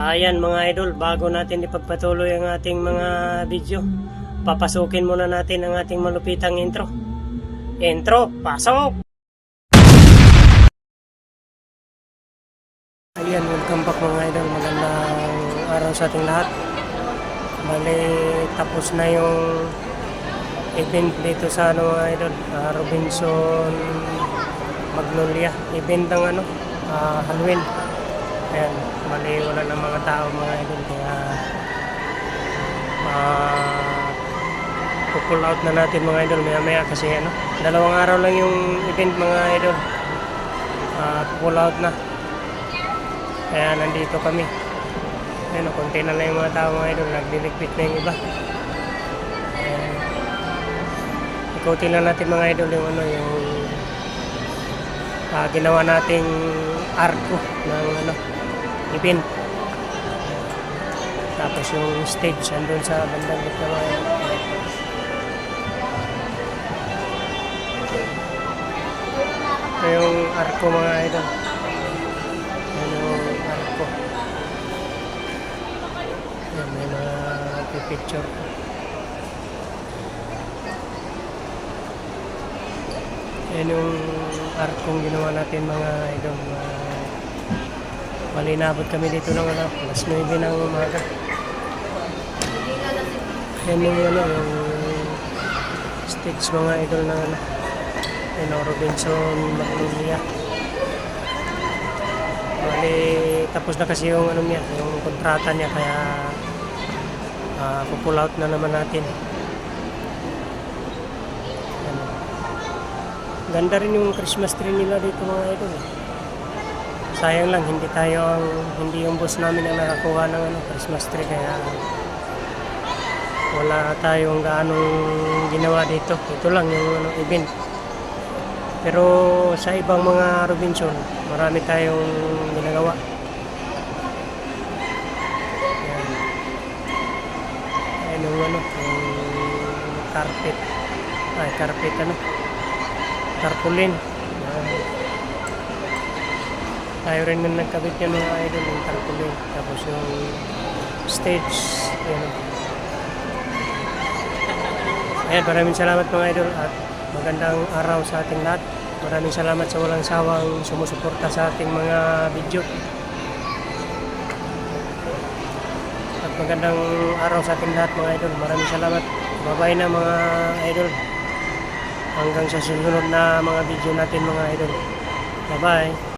Ayan mga idol, bago natin ipagpatuloy ang ating mga video, papasukin muna natin ang ating malupitang intro. Intro, pasok! Ayan, welcome back mga idol. Magandang araw sa ating lahat. Bali, tapos na yung event dito sa ano mga idol, ah, Robinson Magnolia. Event ng ano, ah, Halloween. Ayan, mali wala ng mga tao mga idol. Kaya uh, pull out na natin mga idol maya maya kasi ano, dalawang araw lang yung event mga idol. Uh, pull out na. Kaya nandito kami. Ayan, konti na lang yung mga tao mga idol. Nagliligpit na yung iba. Ayan. ikutin lang natin mga idol yung ano yung ah, ginawa nating arco ng ano event tapos yung stage andun sa bandang gitna mga ito yung arco mga idol. Yan yung arco yan may mga picture. Yan yung arkong ginawa natin mga idol mga malinabot kami dito ng ano, alas 9 ng umaga yan yung ano yung stage mga idol na ano yan ang Robinson Magnolia Bali, tapos na kasi yung ano niya, yung kontrata niya kaya uh, pull out na naman natin. Yan. Ganda rin yung Christmas tree nila dito mga idol. eh. Sayang lang hindi tayo ang hindi yung boss namin ang nakakuha ng ano, Christmas tree kaya wala tayong gaanong ginawa dito. Ito lang yung ano, event. Pero sa ibang mga Robinson, marami tayong ginagawa. Yan. Ayan yung ano, yung carpet. Ay, carpet ano? Tarpaulin. Tayo rin na nagkabit niya mga idol yung tarpaulin. Tapos yung stage. Yan. Ayan, maraming salamat mga idol at magandang araw sa ating lahat. Maraming salamat sa walang sawang sumusuporta sa ating mga video. At magandang araw sa ating lahat mga idol. Maraming salamat. Bye-bye na mga idol. Hanggang sa susunod na mga video natin mga idol. Bye-bye.